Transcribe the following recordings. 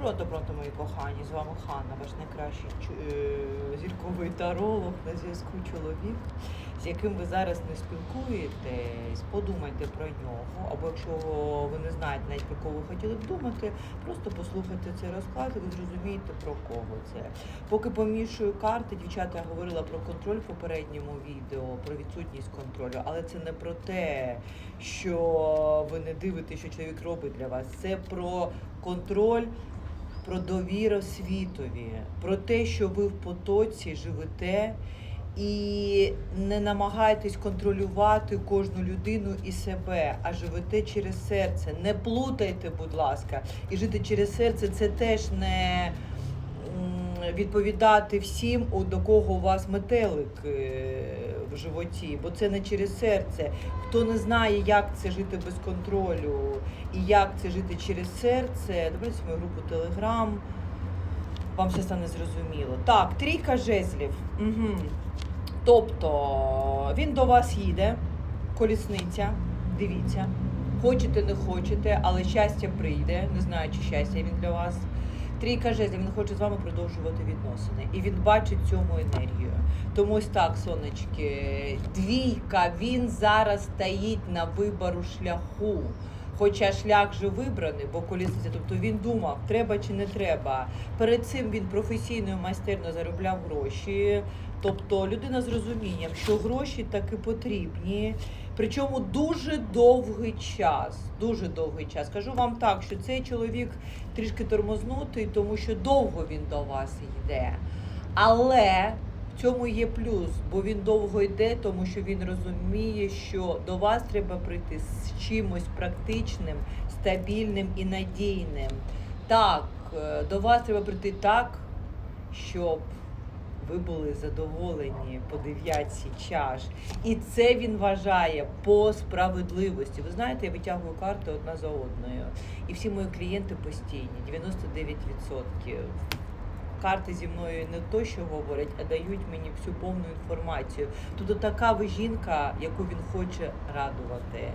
Пронто, пронто, мої кохані, з вами Ханна, ваш найкращий е, зірковий таролог на зв'язку чоловік, з яким ви зараз не спілкуєтесь, подумайте про нього. Або якщо ви не знаєте навіть про кого ви хотіли б думати, просто послухайте цей розклад і ви зрозумієте про кого це. Поки помішую карти, дівчата говорила про контроль в попередньому відео, про відсутність контролю, але це не про те, що ви не дивитесь, що чоловік робить для вас. Це про контроль, про довіру світові, про те, що ви в потоці живете. І не намагайтесь контролювати кожну людину і себе, а живете через серце. Не плутайте, будь ласка, і жити через серце це теж не відповідати всім, до кого у вас метелик е, в животі, бо це не через серце. Хто не знає, як це жити без контролю і як це жити через серце, дивіться мою групу Телеграм. Вам все стане зрозуміло. Так, трійка жезлів. Угу. Тобто він до вас їде, колісниця, дивіться. Хочете, не хочете, але щастя прийде. Не знаю, чи щастя він для вас. Трійка жезлів, він хоче з вами продовжувати відносини. І він бачить цьому енергію. Тому ось так, сонечки, двійка, він зараз стоїть на вибору шляху. Хоча шлях же вибраний, бо колісниця, тобто він думав, треба чи не треба. Перед цим він професійно і майстерно заробляв гроші. Тобто людина з розумінням, що гроші таки потрібні. Причому дуже довгий час. Дуже довгий час. Кажу вам так, що цей чоловік трішки тормознутий, тому що довго він до вас йде. Але цьому є плюс, бо він довго йде, тому що він розуміє, що до вас треба прийти з чимось практичним, стабільним і надійним. Так, е, до вас треба прийти так, щоб ви були задоволені по дев'ятці чаш. І це він вважає по справедливості. Ви знаєте, я витягую карти одна за одною. І всі мої клієнти постійні, 99%. Карти зі мною не то, що говорять, а дають мені всю повну інформацію. Тобто така ви жінка, яку він хоче радувати.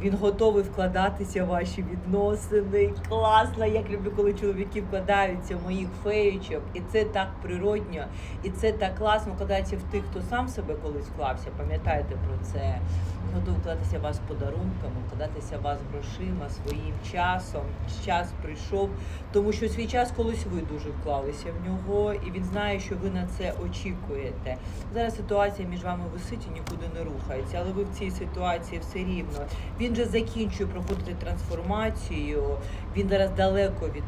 Він готовий вкладатися в ваші відносини. Класно, як люблю, коли чоловіки вкладаються в моїх феючок. І це так природньо, і це так класно вкладається в тих, хто сам себе колись вклався. Пам'ятайте про це. Готовий вкладатися вас подарунками, вкладатися вас грошима, своїм часом. Час прийшов, тому що свій час колись ви дуже вклалися в нього, і він знає, що ви на це очікуєте. Зараз ситуація між вами висить і нікуди не рухається, але ви в цій ситуації все рівно. Він же закінчує проходити трансформацію. Він зараз далеко від